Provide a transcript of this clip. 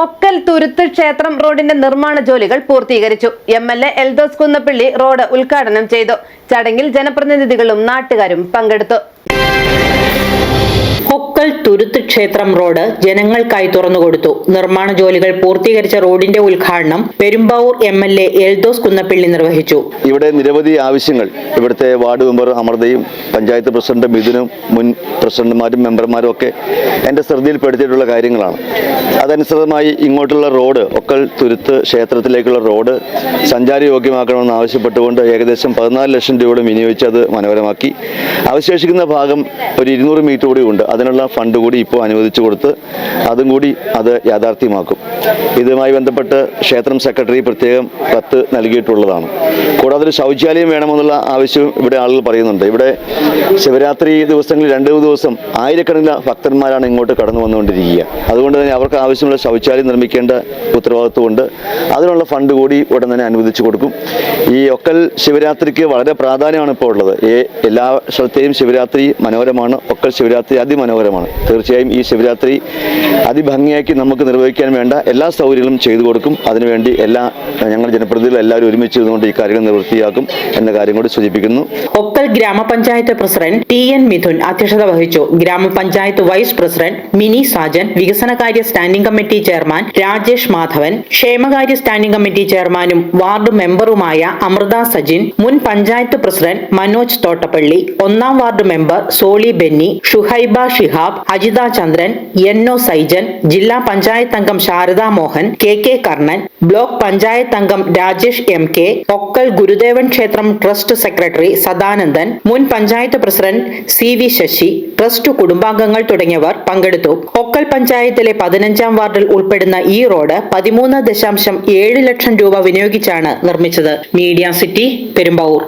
ഒക്കൽ തുരുത്ത് ക്ഷേത്രം റോഡിന്റെ നിർമ്മാണ ജോലികൾ പൂർത്തീകരിച്ചു. M L A Eldhose Kunnappilly road ഉദ്ഘാടനം ചെയ്തു. ചടങ്ങിൽ ജനപ്രതിനിധികളും നാട്ടുകാരും പങ്കെടുത്തു. കൊക്കൽ തുരുത്ത് ക്ഷേത്രം റോഡ് ജനങ്ങൾക്കായി തുറന്നുകൊടുത്തു. നിർമ്മാണ ജോലികൾ പൂർത്തീകരിച്ച റോഡിന്റെ ഉദ്ഘാടനം Perumbavoor M L A Eldhose Kunnappilly നിർവഹിച്ചു. ഇവിടെ നിരവധി ആവശ്യങ്ങൾ. ഇവിടുത്തെ വാർഡ് മെമ്പർ അമൃതയും പഞ്ചായത്ത് പ്രസിഡന്റ് മിഥുനും മുൻ പ്രസിഡന്റുമാരും മെമ്പർമാരും ഒക്കെ എന്റെ ശ്രദ്ധയിൽപ്പെടുത്തിയിട്ടുള്ള കാര്യങ്ങളാണ്. അതനുസൃതമായി ഇങ്ങോട്ടുള്ള റോഡ് ഒക്കൽ തുരുത്ത് ക്ഷേത്രത്തിലേക്കുള്ള റോഡ് സഞ്ചാരയോഗ്യമാക്കണമെന്ന് ആവശ്യപ്പെട്ടുകൊണ്ട് ഏകദേശം പതിനാല് ലക്ഷം രൂപയോളം വിനിയോഗിച്ച് അത് മനോഹരമാക്കി. അവശേഷിക്കുന്ന ഭാഗം ഒരു ഇരുന്നൂറ് മീറ്റർ കൂടി ഉണ്ട്. അതിനുള്ള ഫണ്ട് കൂടി ഇപ്പോൾ അനുവദിച്ചു കൊടുത്ത് അതും കൂടി അത് യാഥാർത്ഥ്യമാക്കും. ഇതുമായി ബന്ധപ്പെട്ട് ക്ഷേത്രം സെക്രട്ടറി പ്രത്യേകം കത്ത് നൽകിയിട്ടുള്ളതാണ്. കൂടാതെ ഒരു ശൗചാലയം വേണമെന്നുള്ള ആവശ്യവും ഇവിടെ ആളുകൾ പറയുന്നുണ്ട്. ഇവിടെ ശിവരാത്രി ദിവസങ്ങളിൽ രണ്ട് ദിവസം ആയിരക്കണക്കിന് ഭക്തന്മാരാണ് ഇങ്ങോട്ട് കടന്നു വന്നുകൊണ്ടിരിക്കുക. അതുകൊണ്ട് തന്നെ അവർക്ക് ആവശ്യമുള്ള ശൗചാലയം നിർമ്മിക്കേണ്ട ഉത്തരവാദിത്വമുണ്ട് അതിനുള്ള ഫണ്ട് കൂടി ഉടൻ തന്നെ അനുവദിച്ചു കൊടുക്കും. ഈ ഒക്കൽ ശിവരാത്രിക്ക് വളരെ പ്രാധാന്യമാണ് ഇപ്പോൾ ഉള്ളത്. എല്ലാ സ്ഥലത്തെയും ശിവരാത്രി മനോഹരമാണ് ഒക്കൽ ശിവരാത്രി അതിമനോഹരമാണ് തീർച്ചയായും ഈ ശിവരാത്രി അതിഭംഗിയാക്കി നമുക്ക് നിർവഹിക്കാൻ വേണ്ട എല്ലാ സൗകര്യങ്ങളും ചെയ്തു കൊടുക്കും. അതിനുവേണ്ടി എല്ലാ ഞങ്ങൾ ജനപ്രതിനിധികൾ എല്ലാവരും ഒരുമിച്ച് ഇരുന്നുകൊണ്ട് ഈ കാര്യങ്ങൾ നിവൃത്തിയാക്കും എന്ന കാര്യം കൂടി സൂചിപ്പിക്കുന്നു. ഒക്കൽ ഗ്രാമപഞ്ചായത്ത് പ്രസിഡന്റ് ടി എൻ മിഥുൻ അധ്യക്ഷത വഹിച്ചു. ഗ്രാമപഞ്ചായത്ത് വൈസ് പ്രസിഡന്റ് മിനി സാജൻ വികസനകാര്യ standing committee chairman Rajesh Madhavan ക്ഷേമകാര്യ സ്റ്റാൻഡിംഗ് കമ്മിറ്റി ചെയർമാനും വാർഡ് മെമ്പറുമായ അമൃത സജിൻ മുൻ പഞ്ചായത്ത് പ്രസിഡന്റ് മനോജ് തോട്ടപ്പള്ളി ഒന്നാം ward member Soly Benny Shuhaiba Shihab Ajitha Chandran N O Saijan ജില്ലാ പഞ്ചായത്ത് അംഗം Sharada Mohan K K Karnan block panchayat അംഗം രാജേഷ് എം കെ ഒക്കൽ ഗുരുദേവൻ ക്ഷേത്രം ട്രസ്റ്റ് സെക്രട്ടറി സദാനന്ദൻ മുൻ panchayat president C V Sasi trust കുടുംബാംഗങ്ങൾ തുടങ്ങിയവർ പങ്കെടുത്തു. ഒക്കൽ പഞ്ചായത്തിലെ പതിനഞ്ചാം വാർഡിൽ ഉൾപ്പെടുന്ന ഈ റോഡ് പതിമൂന്ന് ദശാംശം ഏഴ് ലക്ഷം രൂപ വിനിയോഗിച്ചാണ് നിർമ്മിച്ചത്. Media city Perumbavoor.